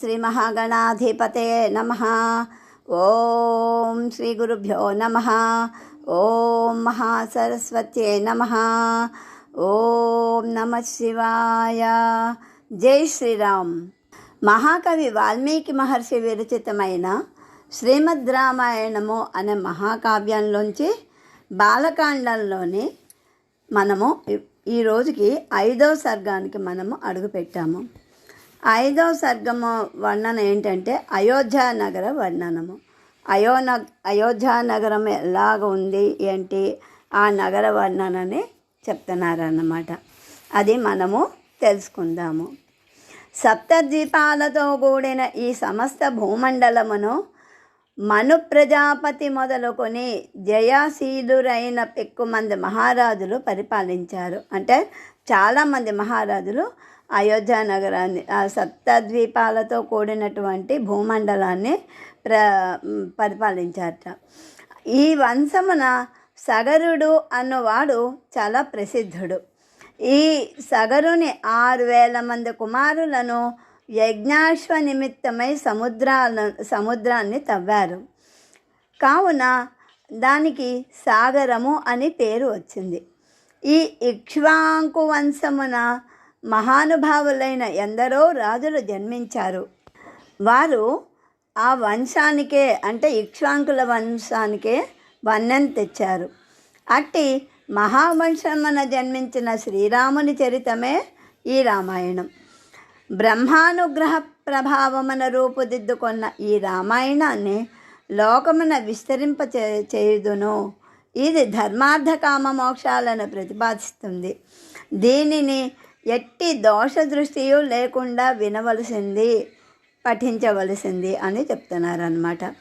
శ్రీ మహాగణాధిపతే నమ. ఓం శ్రీ గురుభ్యో నమ. ఓం మహాసరస్వత్యే నమ. ఓం నమ శివాయ. జై శ్రీరామ్. మహాకవి వాల్మీకి మహర్షి విరచితమైన శ్రీమద్ రామాయణము అనే మహాకావ్యంలోంచి బాలకాండంలోని మనము ఈ- రోజుకి ఐదవ సర్గానికి మనము అడుగుపెట్టాము. ఐదవ సర్గము వర్ణన ఏంటంటే అయోధ్య నగర వర్ణనము. అయోన అయోధ్య నగరం ఎలాగ ఉంది ఏంటి? ఆ నగర వర్ణనని చెప్తున్నారన్నమాట. అది మనము తెలుసుకుందాము. సప్తద్వీపాలతో కూడిన ఈ సమస్త భూమండలమును మను ప్రజాపతి మొదలుకొని జయాశీలురైన పెక్కుమంది మహారాజులు పరిపాలించారు. అంటే చాలామంది మహారాజులు అయోధ్య నగరాన్ని ఆ సప్తద్వీపాలతో కూడినటువంటి భూమండలాన్ని ప్ర పరిపాలించారట. ఈ వంశమున సగరుడు అన్నవాడు చాలా ప్రసిద్ధుడు. ఈ సగరుని ఆరు వేల మంది కుమారులను యజ్ఞాశ్వ నిమిత్తమై సముద్రాల సముద్రాన్ని తవ్వారు. కావున దానికి సాగరము అని పేరు వచ్చింది. ఈ ఇక్ష్వాంకు వంశమున మహానుభావులైన ఎందరో రాజులు జన్మించారు. వారు ఆ వంశానికే అంటే ఇక్ష్వాంకుల వంశానికే వన్నెం తెచ్చారు. అట్టి మహావంశమున జన్మించిన శ్రీరాముని చరితమే ఈ రామాయణం. బ్రహ్మానుగ్రహ ప్రభావమున రూపుదిద్దుకున్న ఈ రామాయణాన్ని లోకమున విస్తరింప చేయుదును. ఇది ధర్మార్థకామ మోక్షాలను ప్రతిపాదిస్తుంది. దీనిని ఎట్టి దోష దృష్టియు లేకుండా వినవలసింది పఠించవలసింది అని చెప్తున్నారనమాట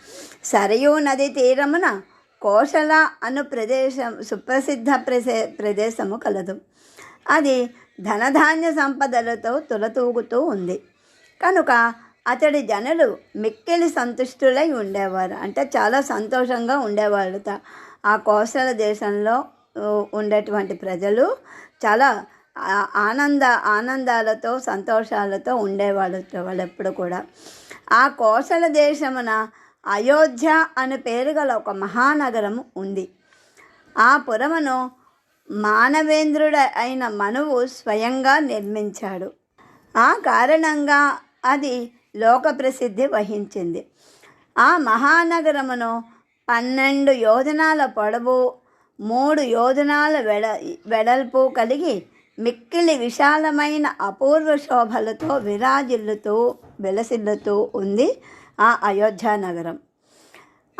సరయూ నది తీరమున కోశల అను ప్రదేశం సుప్రసిద్ధ ప్రదే ప్రదేశము కలదు. అది ధనధాన్య సంపదలతో తులతూగుతూ ఉంది. కనుక అతడి జనులు మిక్కిలి సంతుష్టులై ఉండేవారు. అంటే చాలా సంతోషంగా ఉండేవాళ్ళు ఆ కోసల దేశంలో ఉండేటువంటి ప్రజలు చాలా ఆనంద ఆనందాలతో సంతోషాలతో ఉండేవాళ్ళు వాళ్ళు ఎప్పుడు కూడా. ఆ కోసల దేశమున అయోధ్య అనే పేరు గల ఒక మహానగరం ఉంది. ఆ పురమును మానవేంద్రుడ అయిన మనువు స్వయంగా నిర్మించాడు. ఆ కారణంగా అది లోక ప్రసిద్ధి వహించింది. ఆ మహానగరమును పన్నెండు యోజనాల పొడవు మూడు యోజనాల వెడ వెడల్పు కలిగి మిక్కిలి విశాలమైన అపూర్వ శోభలతో విరాజిల్లుతూ వెలసిల్లుతూ ఉంది ఆ అయోధ్య నగరం.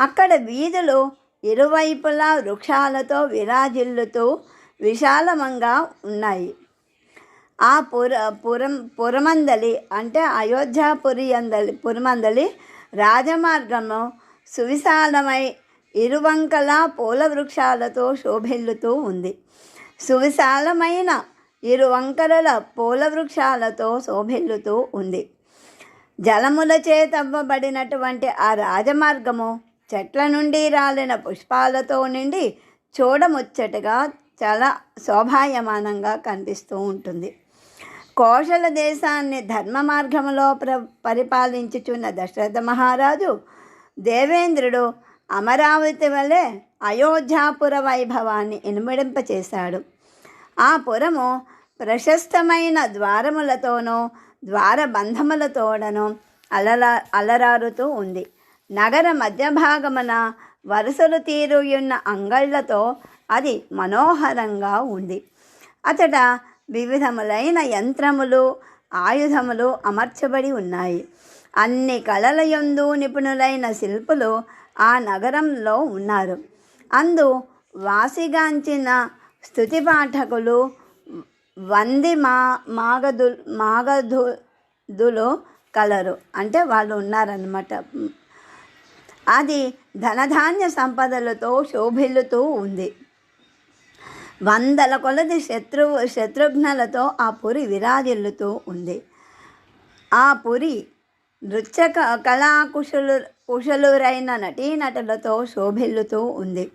అక్కడ వీధులు ఇరువైపులా వృక్షాలతో విరాజిల్లుతూ విశాలమంగా ఉన్నాయి. ఆ పుర పురం పురమందలి అంటే అయోధ్యాపురి అందలి పురమందలి రాజమార్గము సువిశాలమై ఇరువంకలా పూల వృక్షాలతో శోభిల్లుతూ ఉంది. సువిశాలమైన ఇరువంకరల పూల వృక్షాలతో శోభిల్లుతూ ఉంది. జలముల చేతవ్వబడినటువంటి ఆ రాజమార్గము చెట్ల నుండి రాలిన పుష్పాలతో నిండి చూడముచ్చటగా చాలా శోభాయమానంగా కనిపిస్తూ ఉంటుంది. కోశల దేశాన్ని ధర్మ మార్గములో ప్ర పరిపాలించుచున్న దశరథ మహారాజు దేవేంద్రుడు అమరావతి వలె అయోధ్యాపుర వైభవాన్ని ఇనుమడింపచేశాడు. ఆ పురము ప్రశస్తమైన ద్వారములతోనూ ద్వారబంధములతోడను అలరా అలరారుతూ ఉంది. నగర మధ్య భాగమున వరుసలు తీరుయున్న అంగళ్ళతో అది మనోహరంగా ఉంది. అతడ వివిధములైన యంత్రములు ఆయుధములు అమర్చబడి ఉన్నాయి. అన్ని కళల యందు నిపుణులైన శిల్పులు ఆ నగరంలో ఉన్నారు. అందు వాసిగాంచిన స్థుతి పాఠకులు వంది మా మాగదు మాగధులు కలరు. అంటే వాళ్ళు ఉన్నారనమాట అది ధనధాన్య సంపదలతో శోభిల్లుతూ ఉంది. వందల కొలది శత్రువు శత్రుఘ్నలతో ఆ పురి విరాజిల్లుతూ ఉంది. ఆ పురి నృత్య కళాకుశలు కుశలురైన నటీనటులతో శోభిల్లుతూ ఉంది.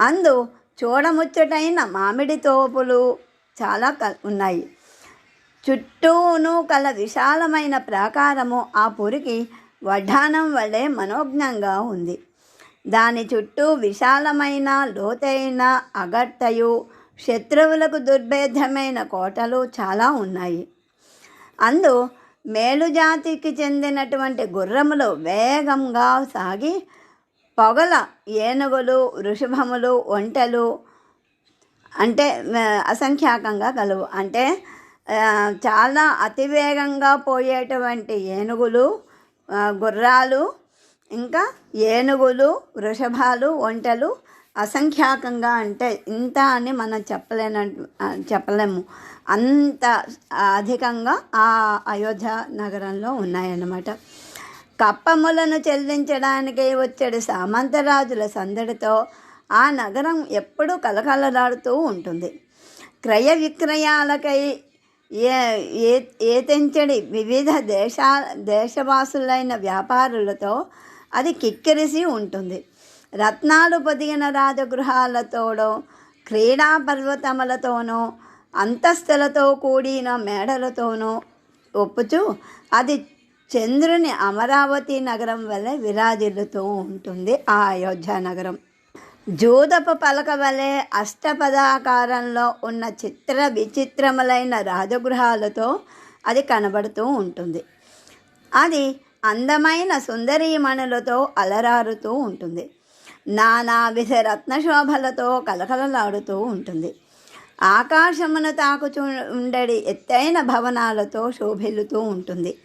అందు చూడముచ్చటైన మామిడి తోపులు చాలా క ఉన్నాయి. చుట్టూను కల విశాలమైన ప్రాకారము ఆ పురికి వడ్డానం వలె మనోజ్ఞంగా ఉంది. దాని చుట్టూ విశాలమైన లోతైన అగట్టయు శత్రువులకు దుర్భేద్యమైన కోటలు చాలా ఉన్నాయి. అందు మేలుజాతికి చెందినటువంటి గుర్రములు వేగంగా సాగి పొగల ఏనుగులు వృషభములు ఒంటెలు అంటే అసంఖ్యాకంగా కలవు. అంటే చాలా అతివేగంగా పోయేటువంటి ఏనుగులు గుర్రాలు ఇంకా ఏనుగులు వృషభాలు ఒంటెలు అసంఖ్యాకంగా అంటే ఇంత అని మనం చెప్పలేన చెప్పలేము. అంత అధికంగా ఆ అయోధ్య నగరంలో ఉన్నాయన్నమాట. కప్పములను చెల్లించడానికి వచ్చాడు సామంతరాజుల సందడితో ఆ నగరం ఎప్పుడూ కలకలలాడుతూ ఉంటుంది. క్రయ విక్రయాలకై ఏ ఏతెంచడి వివిధ దేశా దేశవాసులైన వ్యాపారులతో అది కిక్కిరిసి ఉంటుంది. రత్నాలు పొదిగిన రాజగృహాలతోనో క్రీడా పర్వతములతోనో అంతస్తులతో కూడిన మేడలతోనో ఒప్పుచూ అది చంద్రుని అమరావతి నగరం వల్ల విరాజిల్లుతూ ఉంటుంది. ఆ అయోధ్య నగరం. జూదపు పలక వలె అష్టపదాకారంలో ఉన్న చిత్ర విచిత్రములైన రాజగృహాలతో అది కనబడుతూ ఉంటుంది. అది అందమైన సుందరీమణులతో అలరారుతూ ఉంటుంది. నానా విధ రత్నశోభలతో కలకలలాడుతూ ఉంటుంది. ఆకాశమును తాకుచు ఉండడి ఎత్తైన భవనాలతో శోభిల్లుతూ ఉంటుంది.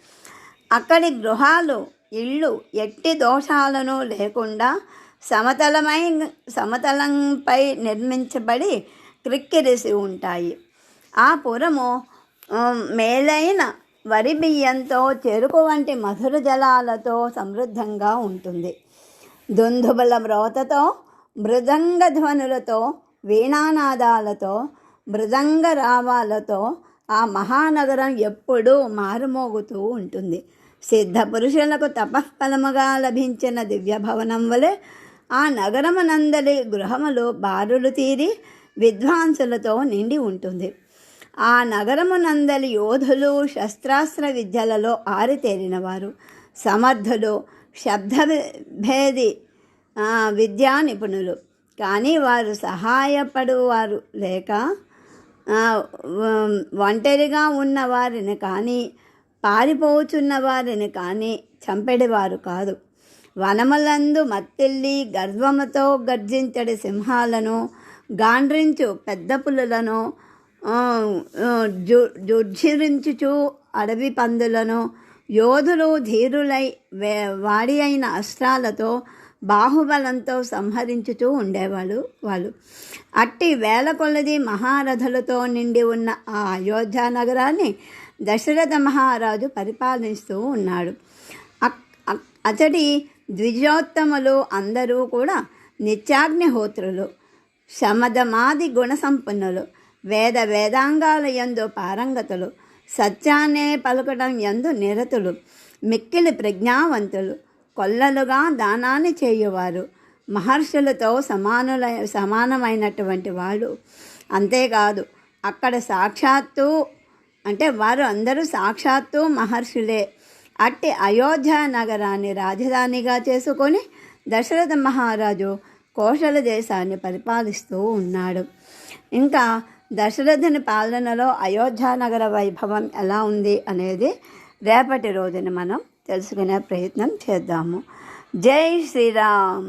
అక్కడి గృహాలు ఇళ్ళు ఎట్టి దోషాలను లేకుండా సమతలమై సమతలంపై నిర్మించబడి క్రిక్కిరిసి ఉంటాయి. ఆ పురము మేలైన వరి బియ్యంతో చెరుకు వంటి మధుర జలాలతో సమృద్ధంగా ఉంటుంది. దుందుబల మ్రోతతో మృదంగ ధ్వనులతో వీణానాదాలతో మృదంగ రావాలతో ఆ మహానగరం ఎప్పుడూ మారుమోగుతూ ఉంటుంది. సిద్ధ పురుషులకు తపఃఫలముగా లభించిన దివ్య భవనం వలె ఆ నగరమునందలి గృహములు బారులు తీరి విద్వాంసులతో నిండి ఉంటుంది. ఆ నగరమునందలి యోధులు శస్త్రాస్త్ర విద్యలలో ఆరితేరినవారు. సమర్థులు శబ్దభేది భేది విద్యా నిపుణులు. కానీ వారు సహాయపడువారు లేక ఒంటరిగా ఉన్న వారిని కానీ పారిపోచున్న వారిని కానీ చంపెడివారు కాదు. వనములందు మత్తిల్లి గర్వముతో గర్జించడి సింహాలను గాండ్రించు పెద్ద పులులను జు జుర్జిరించుచు అడవి పందులను యోధులు ధీరులై వే వాడి అయిన అస్త్రాలతో బాహుబలంతో సంహరించుతూ ఉండేవాళ్ళు వాళ్ళు. అట్టి వేల కొలది మహారథులతో నిండి ఉన్న ఆ అయోధ్య నగరాన్ని దశరథ మహారాజు పరిపాలిస్తూ ఉన్నాడు. అక్- అతడి ద్విజోత్తములు అందరూ కూడా నిత్యాగ్నిహోత్రులు శమధమాది గుణసంపన్నులు వేద వేదాంగాల యందు పారంగతులు సత్యాన్నే పలకడం యందు నిరతులు మిక్కిలి ప్రజ్ఞావంతులు కొల్లలుగా దానాన్ని చేయువారు మహర్షులతో సమానుల సమానమైనటువంటి వాళ్ళు. అంతేకాదు అక్కడ సాక్షాత్తు అంటే వారు అందరూ సాక్షాత్తు మహర్షులే. అట్టి అయోధ్య నగరాన్ని రాజధానిగా చేసుకొని దశరథ మహారాజు కోశల దేశాన్ని పరిపాలిస్తూ ఉన్నాడు. ఇంకా దశరథుని పాలనలో అయోధ్య నగర వైభవం ఎలా ఉంది అనేది రేపటి రోజున మనం తెలుసుకునే ప్రయత్నం చేద్దాము. జై శ్రీరామ్!